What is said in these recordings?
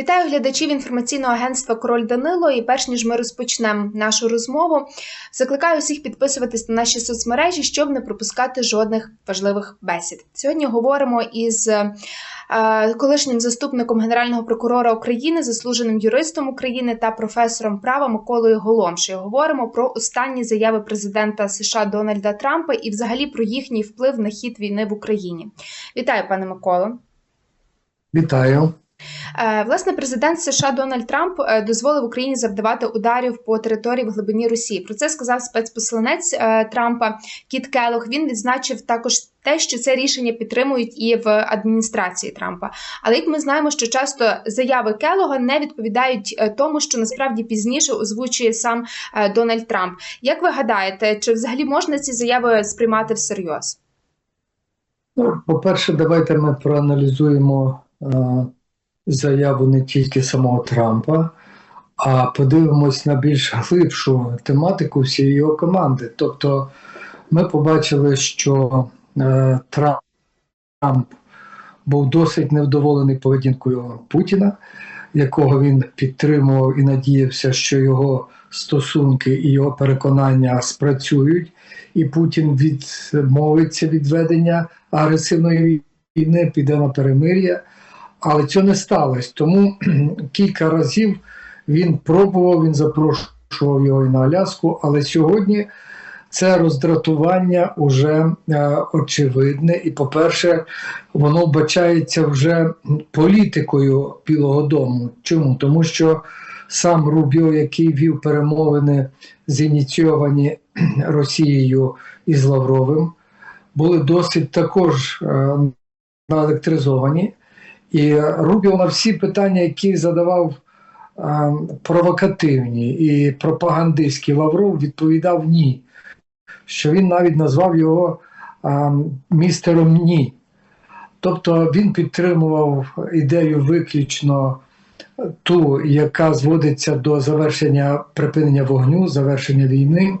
Вітаю глядачів інформаційного агентства Король Данило. І перш ніж ми розпочнемо нашу розмову, закликаю всіх підписуватись на наші соцмережі, щоб не пропускати жодних важливих бесід. Сьогодні говоримо із е, колишнім заступником генерального прокурора України, заслуженим юристом України та професором права Миколою Голомшею. Говоримо про останні заяви президента США Дональда Трампа і, взагалі, про їхній вплив на хід війни в Україні. Вітаю, пане Миколо. Вітаю. Е, Власне, президент США Дональд Трамп е, дозволив Україні завдавати ударів по території в глибині Росії. Про це сказав спецпосланець е, Трампа Кіт Келох. Він відзначив також те, що це рішення підтримують і в адміністрації Трампа. Але як ми знаємо, що часто заяви Келога не відповідають тому, що насправді пізніше озвучує сам Дональд Трамп. Як ви гадаєте, чи взагалі можна ці заяви сприймати всерйоз? Ну, по-перше, давайте ми проаналізуємо заяву не тільки самого Трампа, а подивимось на більш глибшу тематику всієї його команди. Тобто ми побачили, що е, Трамп був досить невдоволений поведінкою Путіна, якого він підтримував і надіявся, що його стосунки і його переконання спрацюють, і Путін відмовиться від ведення агресивної війни, піде на перемир'я. Але цього не сталося. Тому кілька разів він пробував, він запрошував його і на Аляску, але сьогодні це роздратування вже е, очевидне. І, по-перше, воно вбачається вже політикою Білого Дому. Чому? Тому що сам Рубіо, який вів перемовини, зініційовані Росією із Лавровим, були досить також е, наелектризовані. І Рубіо на всі питання, які задавав е, провокативні і пропагандистські Лавров, відповідав ні. Що він навіть назвав його е, містером ні. Тобто він підтримував ідею виключно ту, яка зводиться до завершення припинення вогню, завершення війни.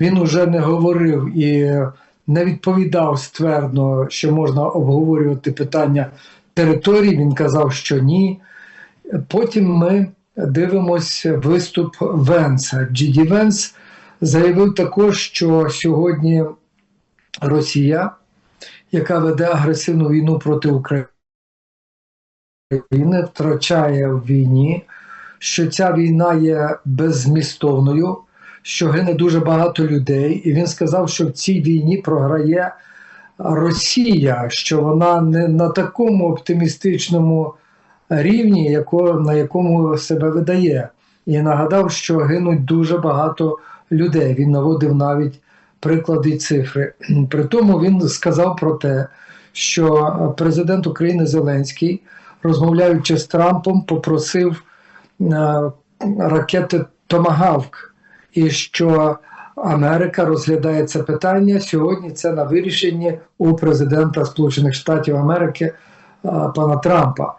Він уже не говорив і не відповідав ствердно, що можна обговорювати питання території. Він казав, що ні. Потім ми дивимося виступ Венса. Джіді Венс заявив також, що сьогодні Росія, яка веде агресивну війну проти України, втрачає в війні, що ця війна є беззмістовною, що гине дуже багато людей. І він сказав, що в цій війні програє Росія, що вона не на такому оптимістичному рівні, яко, на якому себе видає. І нагадав, що гинуть дуже багато людей. Він наводив навіть приклади і цифри. При тому він сказав про те, що президент України Зеленський, розмовляючи з Трампом, попросив е, ракети Томагавк, і що Америка розглядає це питання сьогодні. Це на вирішенні у президента Сполучених Штатів Америки пана Трампа.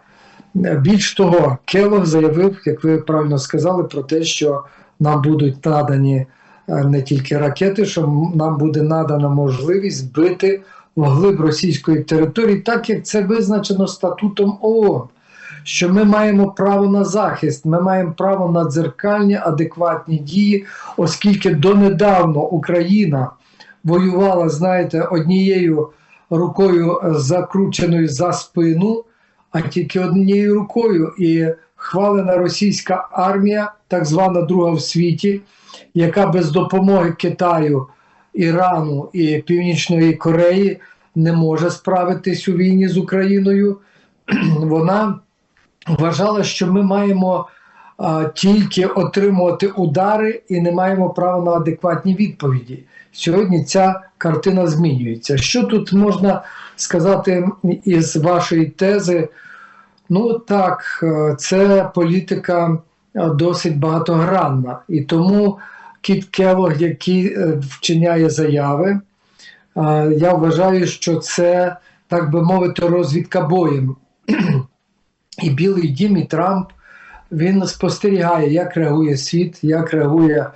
Більш того, Келог заявив, як ви правильно сказали, про те, що нам будуть надані не тільки ракети, що нам буде надана можливість збити вглиб російської території, так як це визначено статутом ООН що ми маємо право на захист, ми маємо право на дзеркальні адекватні дії, оскільки донедавно Україна воювала, знаєте, однією рукою закрученою за спину, а тільки однією рукою. І хвалена російська армія, так звана друга в світі, яка без допомоги Китаю, Ірану і Північної Кореї не може справитись у війні з Україною. Вона вважала, що ми маємо а, тільки отримувати удари і не маємо права на адекватні відповіді. Сьогодні ця картина змінюється. Що тут можна сказати із вашої тези? Ну так, це політика досить багатогранна. І тому Кіт Келог, який е, вчиняє заяви, я вважаю, що це, так би мовити, розвідка боєм. І Білий Дім, і Трамп він спостерігає, як реагує світ, як реагує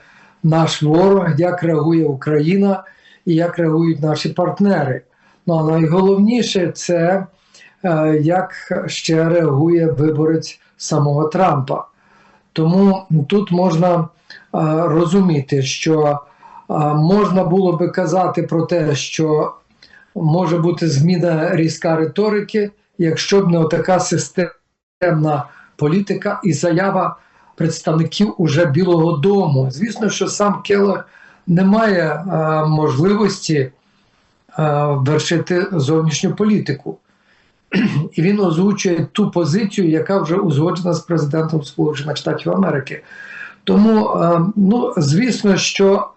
наш ворог, як реагує Україна і як реагують наші партнери. Ну а найголовніше це е, як ще реагує виборець самого Трампа. Тому тут можна е, розуміти, що е, можна було би казати про те, що може бути зміна різка риторики, якщо б не така системна політика і заява представників уже Білого Дому. Звісно, що сам Келлер не має е, можливості е, вершити зовнішню політику. І він озвучує ту позицію, яка вже узгоджена з президентом Сполучених Штатів Америки. Тому, е, ну, звісно, що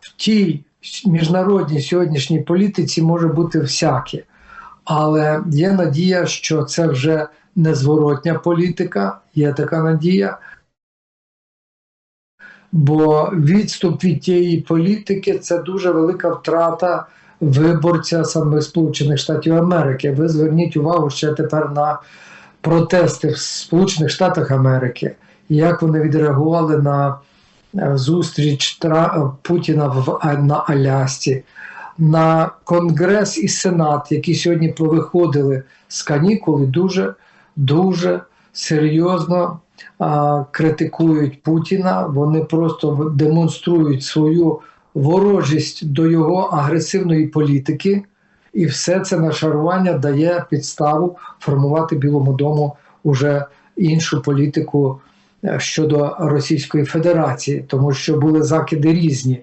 в тій міжнародній сьогоднішній політиці може бути всяке. Але є надія, що це вже незворотня політика, є така надія. Бо відступ від тієї політики це дуже велика втрата виборця саме Сполучених Штатів Америки. Ви зверніть увагу ще тепер на протести в Сполучених Штатах Америки, як вони відреагували на е, зустріч Путіна в на Алясці, на Конгрес і Сенат, які сьогодні повиходили з канікули, дуже дуже серйозно а, критикують Путіна. Вони просто демонструють свою ворожість до його агресивної політики, і все це нашарування дає підставу формувати Білому дому уже іншу політику е, щодо Російської Федерації, тому що були закиди різні,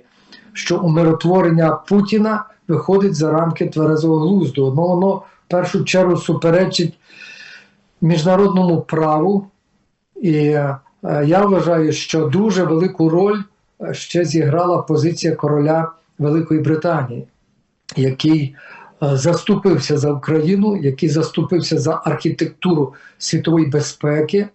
що умиротворення Путіна виходить за рамки тверезого глузду. Ну воно в першу чергу суперечить міжнародному праву. І е, я вважаю, що дуже велику роль е, ще зіграла позиція короля Великої Британії, який е, заступився за Україну, який заступився за архітектуру світової безпеки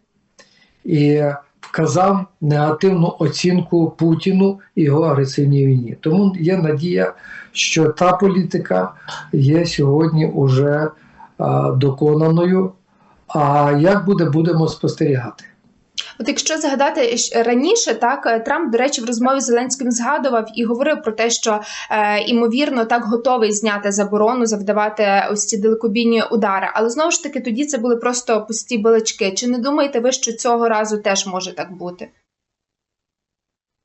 і вказав негативну оцінку Путіну і його агресивній війні. Тому є надія, що та політика є сьогодні уже доконаною. А як буде, будемо спостерігати. От якщо згадати раніше, так е, Трамп, до речі, в розмові з Зеленським згадував і говорив про те, що е, імовірно так готовий зняти заборону, завдавати ось ці далекобійні удари. Але знову ж таки, тоді це були просто пусті балачки. Чи не думаєте ви, що цього разу теж може так бути?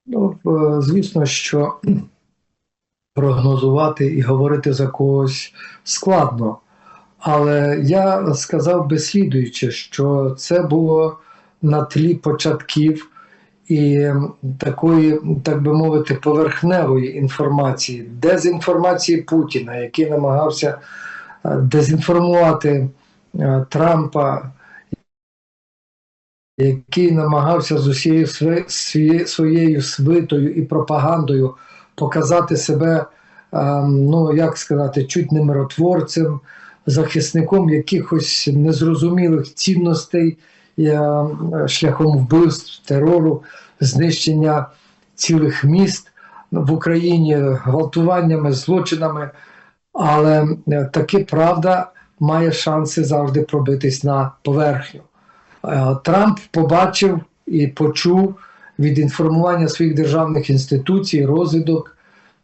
Ну, е, звісно, що прогнозувати і говорити за когось складно. Але я сказав би слідуюче, що це було на тлі початків і такої, так би мовити, поверхневої інформації, дезінформації Путіна, який намагався е, дезінформувати е, Трампа, який намагався з усією своєю свитою і пропагандою показати себе, е, ну як сказати, чуть не миротворцем, захисником якихось незрозумілих цінностей е, шляхом вбивств, терору, знищення цілих міст в Україні, гвалтуваннями, злочинами. Але е, таки правда має шанси завжди пробитись на поверхню. Е, Трамп побачив і почув від інформування своїх державних інституцій, розвідок,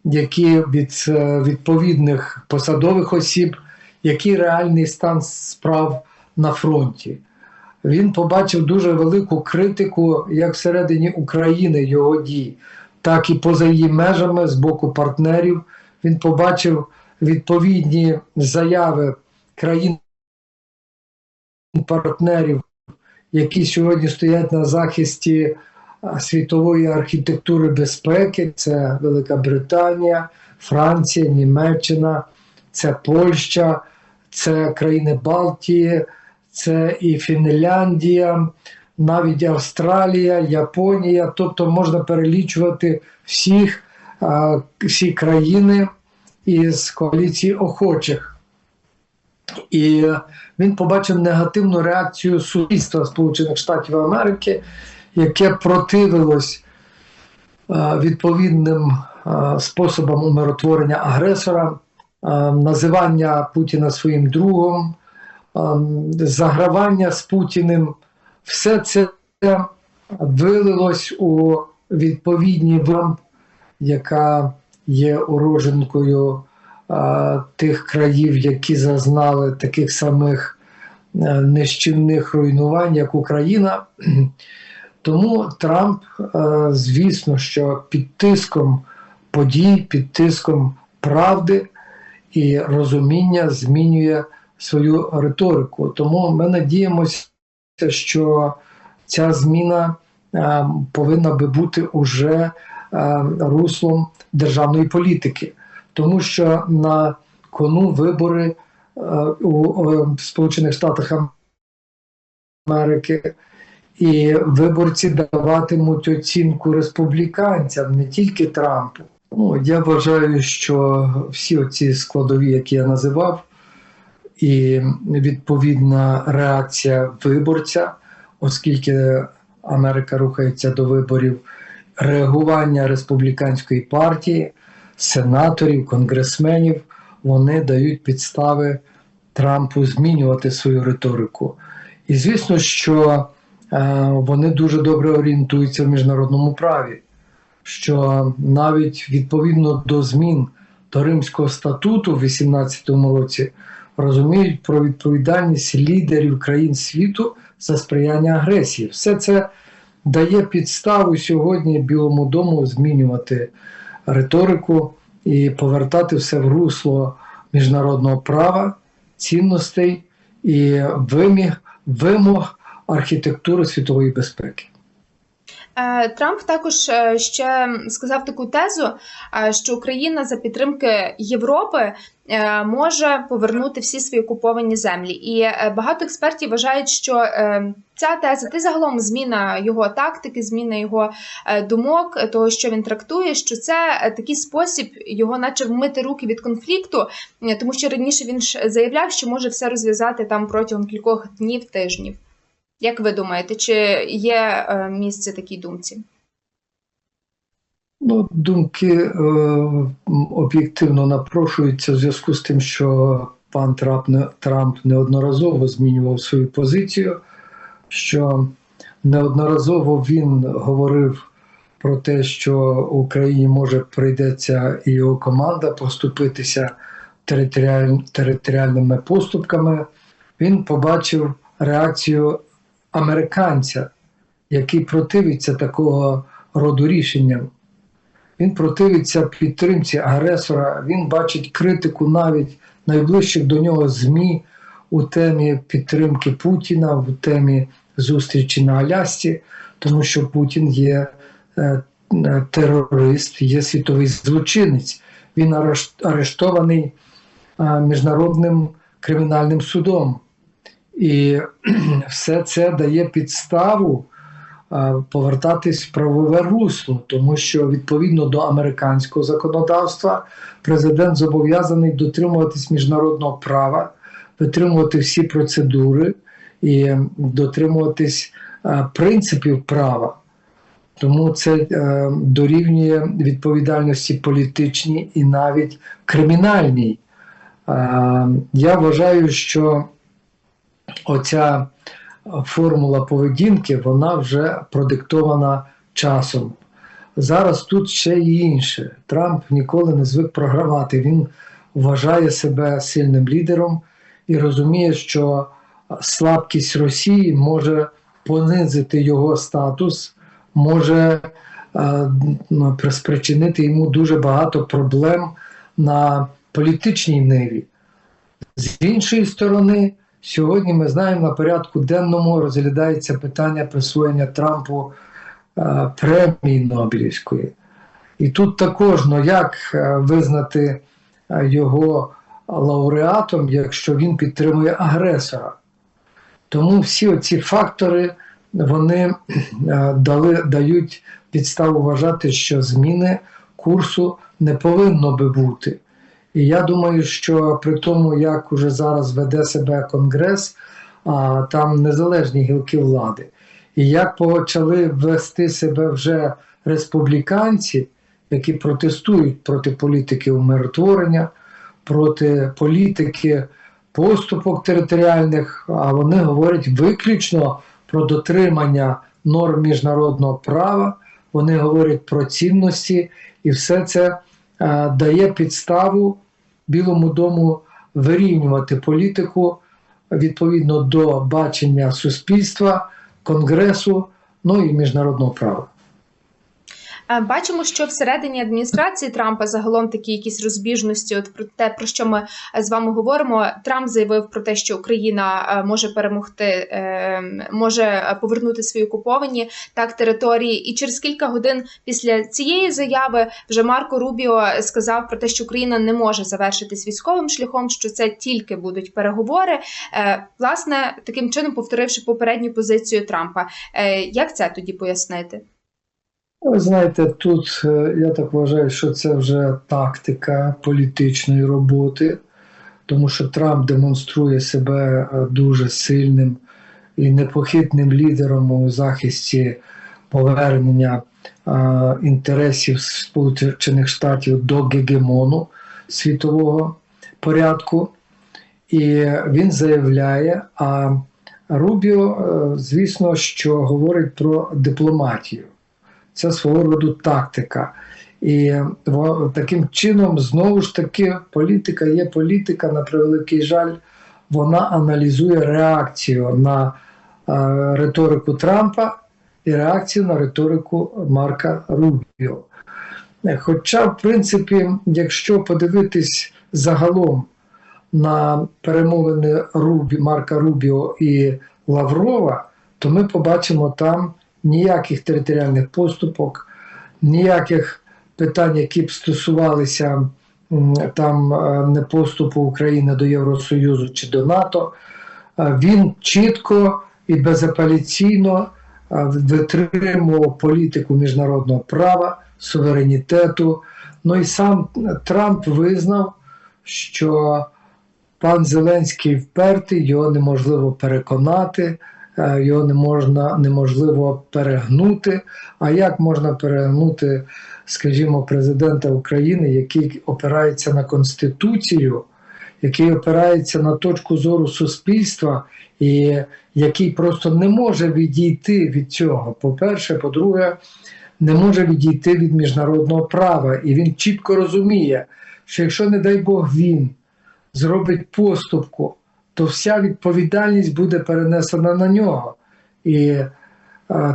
які від відповідних посадових осіб, який реальний стан справ на фронті. Він побачив дуже велику критику як всередині України його дій, так і поза її межами з боку партнерів. Він побачив відповідні заяви країн партнерів, які сьогодні стоять на захисті світової архітектури безпеки. Це Велика Британія, Франція, Німеччина, це Польща, це країни Балтії, це і Фінляндія, навіть Австралія, Японія. Тобто можна перелічувати всіх, всі країни із коаліції охочих. І він побачив негативну реакцію суспільства Сполучених Штатів Америки, яке противилось відповідним способам умиротворення агресора, називання Путіна своїм другом, е, загравання з Путіним. Все це вилилось у відповідні вам, яка є уродженкою а, тих країв, які зазнали таких самих нищівних руйнувань, як Україна. Тому Трамп, е, звісно, що під тиском подій, під тиском правди і розуміння змінює свою риторику. Тому ми надіємося, що ця зміна е, повинна би бути уже е, руслом державної політики, тому що на кону вибори е, у Сполучених Штатах Америки. І виборці даватимуть оцінку республіканцям, не тільки Трампу. Ну, я вважаю, що всі ці складові, які я називав, і відповідна реакція виборця, оскільки Америка рухається до виборів, реагування республіканської партії, сенаторів, конгресменів, вони дають підстави Трампу змінювати свою риторику. І звісно, що е, вони дуже добре орієнтуються в міжнародному праві, що навіть відповідно до змін до Римського статуту в 18-му році розуміють про відповідальність лідерів країн світу за сприяння агресії. Все це дає підставу сьогодні Білому дому змінювати риторику і повертати все в русло міжнародного права, цінностей і виміг, вимог архітектури світової безпеки. Е, Трамп також е, ще сказав таку тезу, е, що Україна за підтримки Європи може повернути всі свої окуповані землі. І багато експертів вважають, що ця теза, ти загалом зміна його тактики, зміна його думок, того, що він трактує, що це такий спосіб його, наче вмити руки від конфлікту, тому що раніше він ж заявляв, що може все розв'язати там протягом кількох днів, тижнів. Як ви думаєте, чи є е, місце такій думці? Ну, думки е, об'єктивно напрошуються в зв'язку з тим, що пан Трамп, не- Трамп неодноразово змінював свою позицію, що неодноразово він говорив про те, що Україні може прийдеться і його команда поступитися територіаль, територіальними поступками. Він побачив реакцію американця, який противиться такого роду рішенням. Він противиться підтримці агресора, він бачить критику навіть найближчих до нього ЗМІ у темі підтримки Путіна, в темі зустрічі на Алясці, тому що Путін є е, е, терорист, є світовий злочинець. Він ареш- арештований е, міжнародним кримінальним судом. І все це дає підставу е, повертатись в правове русло, тому що відповідно до американського законодавства президент зобов'язаний дотримуватись міжнародного права, витримувати всі процедури і дотримуватись е, принципів права. Тому це е, дорівнює відповідальності політичній і навіть кримінальній. Я вважаю, що оця формула поведінки вона вже продиктована часом. Зараз тут ще й інше. Трамп ніколи не звик програвати. Він вважає себе сильним лідером і розуміє, що слабкість Росії може понизити його статус, може е, ну, спричинити йому дуже багато проблем на політичній ниві. З іншої сторони, сьогодні ми знаємо на порядку денному розглядається питання присвоєння Трампу е, премії Нобелівської. І тут також ну, як е, визнати е, його лауреатом, якщо він підтримує агресора. Тому всі оці фактори вони дали, дають підставу вважати, що зміни курсу не повинно би бути. І я думаю, що при тому, як уже зараз веде себе Конгрес, а там незалежні гілки влади, і як почали вести себе вже республіканці, які протестують проти політики умиротворення, проти політики поступок територіальних, а вони говорять виключно про дотримання норм міжнародного права, вони говорять про цінності, і все це е, дає підставу Білому дому вирівнювати політику відповідно до бачення суспільства, конгресу, ну і міжнародного права. Е, Бачимо, що всередині адміністрації Трампа загалом такі якісь розбіжності. От про те, про що ми е, з вами говоримо. Трамп заявив про те, що Україна е, може перемогти, може повернути свої окуповані так території. І через кілька годин після цієї заяви вже Марко Рубіо сказав про те, що Україна не може завершитись військовим шляхом, що це тільки будуть переговори. Власне, таким чином повторивши попередню позицію Трампа. Як це тоді пояснити? Ви знаєте, тут е, я так вважаю, що це вже тактика політичної роботи, тому що Трамп демонструє себе е, дуже сильним і непохитним лідером у захисті повернення е, інтересів Сполучених Штатів до гегемону світового порядку. І він заявляє, а Рубіо, звісно, що говорить про дипломатію це свого роду тактика. І таким чином, знову ж таки, політика є політика, на превеликий жаль, вона аналізує реакцію на е, риторику Трампа і реакцію на риторику Марка Рубіо. Е, Хоча, в принципі, якщо подивитись загалом на перемовини Рубі, Марка Рубіо і Лаврова, то ми побачимо там ніяких територіальних поступок, ніяких питань, які б стосувалися там е, не поступу України до Євросоюзу чи до НАТО. Е, Він чітко і безапеляційно е, витримував політику міжнародного права, суверенітету. Ну і сам Трамп визнав, що пан Зеленський впертий, його неможливо переконати його не можна, неможливо перегнути. А як можна перегнути, скажімо, президента України, який опирається на Конституцію, який опирається на точку зору суспільства, і який просто не може відійти від цього. По-перше, по-друге, не може відійти від міжнародного права. І він чітко розуміє, що якщо, не дай Бог, він зробить поступку, то вся відповідальність буде перенесена на нього. І е,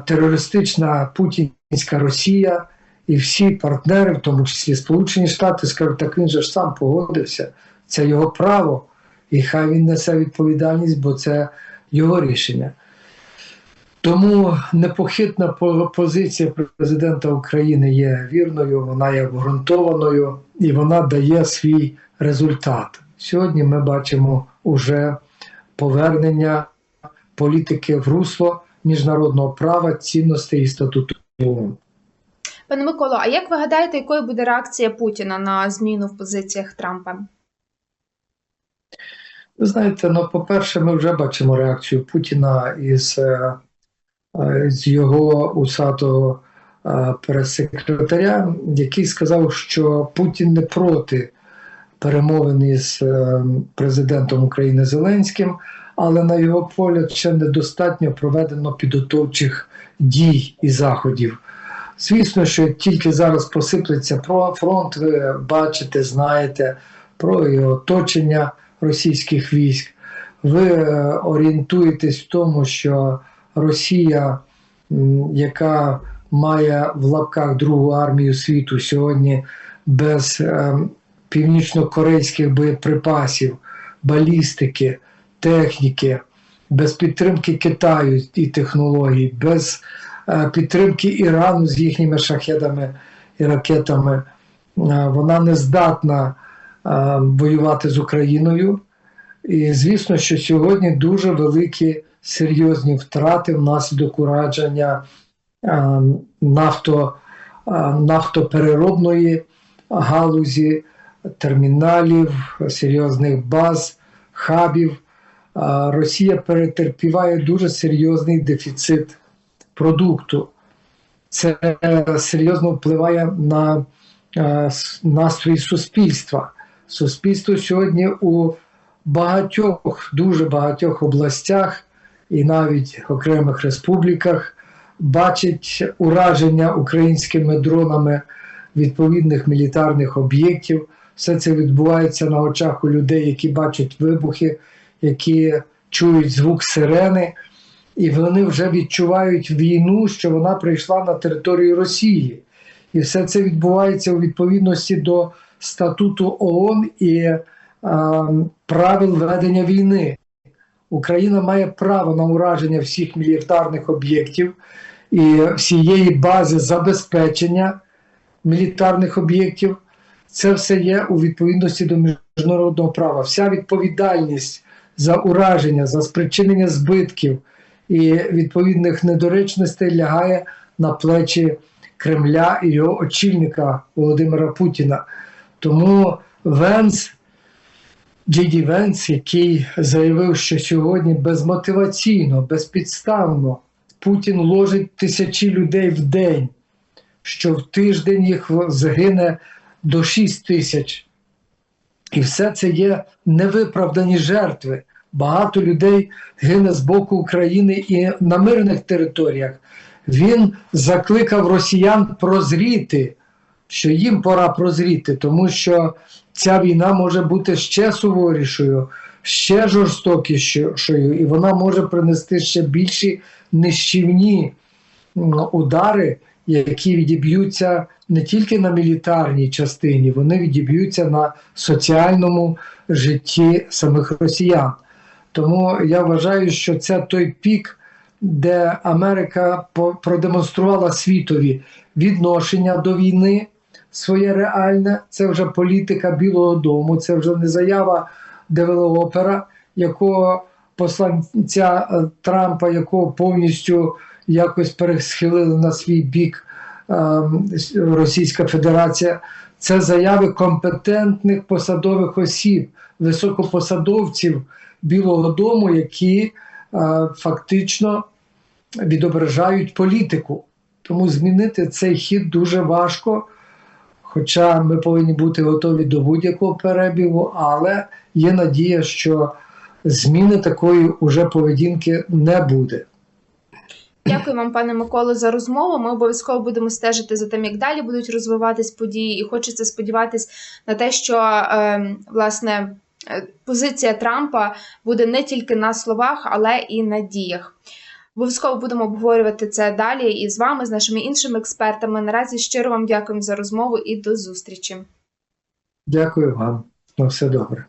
терористична путінська Росія і всі партнери, в тому числі Сполучені Штати, скажуть, так він же ж сам погодився, це його право, і хай він несе відповідальність, бо це його рішення. Тому непохитна позиція президента України є вірною, вона є обґрунтованою і вона дає свій результат. Сьогодні ми бачимо уже повернення політики в русло міжнародного права, цінностей і статуту. Пане Миколо, а як ви гадаєте, якою буде реакція Путіна на зміну в позиціях Трампа? Ви знаєте, ну, по-перше, ми вже бачимо реакцію Путіна із, е, е, з його усатого е, прес-секретаря, який сказав, що Путін не проти перемовин із е, президентом України Зеленським, але на його погляд ще недостатньо проведено підготовчих дій і заходів. Звісно, що тільки зараз посиплеться про фронт, ви бачите, знаєте про і оточення російських військ. Ви е, орієнтуєтесь в тому, що Росія, яка має в лапках другу армію світу сьогодні без е, північно-корейських боєприпасів, балістики, техніки, без підтримки Китаю і технологій, без е, підтримки Ірану з їхніми шахедами і ракетами, е, вона не здатна е, воювати з Україною. І звісно, що сьогодні дуже великі серйозні втрати внаслідок ураження нафто, нафтопереробної галузі, терміналів, серйозних баз, хабів. Росія перетерпіває дуже серйозний дефіцит продукту. Це серйозно впливає на е, настрій суспільства. Суспільство сьогодні у багатьох, дуже багатьох областях і навіть окремих республіках бачить ураження українськими дронами відповідних мілітарних об'єктів. Все це відбувається на очах у людей, які бачать вибухи, які чують звук сирени, і вони вже відчувають війну, що вона прийшла на територію Росії. І все це відбувається у відповідності до статуту ООН і е, правил ведення війни. Україна має право на ураження всіх мілітарних об'єктів і всієї бази забезпечення мілітарних об'єктів. Це все є у відповідності до міжнародного права. Вся відповідальність за ураження, за спричинення збитків і відповідних недоречностей лягає на плечі Кремля і його очільника Володимира Путіна. Тому Венс, Джеді Венс, який заявив, що сьогодні безмотиваційно, безпідставно Путін ложить тисячі людей в день, що в тиждень їх загине до 6 тисяч. І все це є невиправдані жертви. Багато людей гине з боку України і на мирних територіях. Він закликав росіян прозріти, що їм пора прозріти, тому що ця війна може бути ще суворішою, ще жорстокішою, і вона може принести ще більші нищівні удари, які відіб'ються не тільки на мілітарній частині, вони відіб'ються на соціальному житті самих росіян. Тому я вважаю, що це той пік, де Америка продемонструвала світові відношення до війни своє реальне. Це вже політика Білого Дому, це вже не заява девелопера, якого посланця е, Трампа, якого повністю якось пересхилили на свій бік е, Російська Федерація. Це заяви компетентних посадових осіб, високопосадовців Білого Дому, які е, фактично відображають політику. Тому змінити цей хід дуже важко. Хоча ми повинні бути готові до будь-якого перебігу, але є надія, що зміни такої уже поведінки не буде. Дякую вам, пане Миколо, за розмову. Ми обов'язково будемо стежити за тим, як далі будуть розвиватись події, і хочеться сподіватись на те, що е, власне позиція Трампа буде не тільки на словах, але і на діях. Обов'язково будемо обговорювати це далі і з вами, з нашими іншими експертами. Наразі щиро вам дякуємо за розмову і до зустрічі. Дякую вам. На все добре.